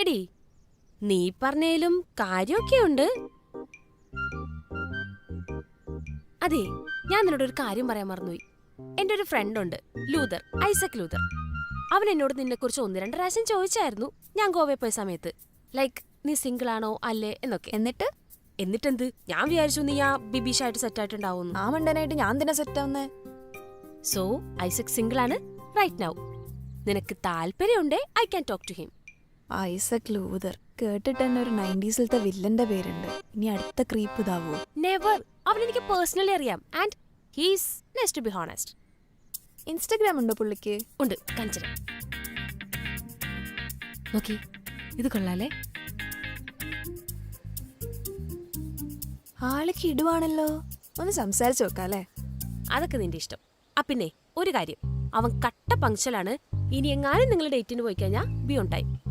എടി നീ പറഞ്ഞേലും കാര്യമൊക്കെ ഉണ്ട് അതെ ഞാൻ നിന്നോട് ഒരു കാര്യം പറയാൻ മറന്നുപോയി. എന്റെ ഒരു ഫ്രണ്ട് ഉണ്ട് ലൂതർ ഐസക് ലൂതർ. അവൻ എന്നോട് നിന്നെ കുറിച്ച് ഒന്ന് രണ്ട് പ്രാവശ്യം ചോദിച്ചായിരുന്നു ഞാൻ ഗോവയിൽ പോയ സമയത്ത്. ലൈക്ക് നീ സിംഗിൾ ആണോ അല്ലേ എന്നൊക്കെ. എന്നിട്ട്? എന്നിട്ടെന്ത്? ഞാൻ വിചാരിച്ചു നീ ആ ബിബീഷായിട്ട് സെറ്റ് ആയിട്ടുണ്ടാവുന്നു ആ മണ്ടനായിട്ട് ഞാൻ തന്നെ സെറ്റ് ആവുന്നേ. സോ ഐസക് സിംഗിൾ ആണ് റൈറ്റ് നൗ നിനക്ക് താല്പര്യമുണ്ടേ I can talk to him Isaac Luther കേട്ടിട്ട് തന്നെ ഒരു നയന്റീസിലത്തെ വില്ലന്റെ പേരുണ്ട്. ഇനി അടുത്ത ക്രീപ്പ് ഇതാവോ? നെവർ അവൻ എനിക്ക് പേഴ്സണലി അറിയാം. And he's nest to be honest Instagram ഉണ്ടോ പുള്ളിക്ക്? ഉണ്ട്. കാണിച്ചത് നോക്കി. ഇത് കൊള്ളാലേ ആളിക്ക് ഇടുവാണല്ലോ. ഒന്ന് സംസാരിച്ചു നോക്കാം അല്ലേ? അതൊക്കെ നിന്റെ ഇഷ്ടം. ആ പിന്നെ ഒരു കാര്യം. അവൻ കട്ട പങ്ക്ഷലാണ് ഇനി എങ്ങാനും നിങ്ങൾ ഡേറ്റിന് പോയി കഴിഞ്ഞാൽ ബി ഉണ്ടായി ടൈം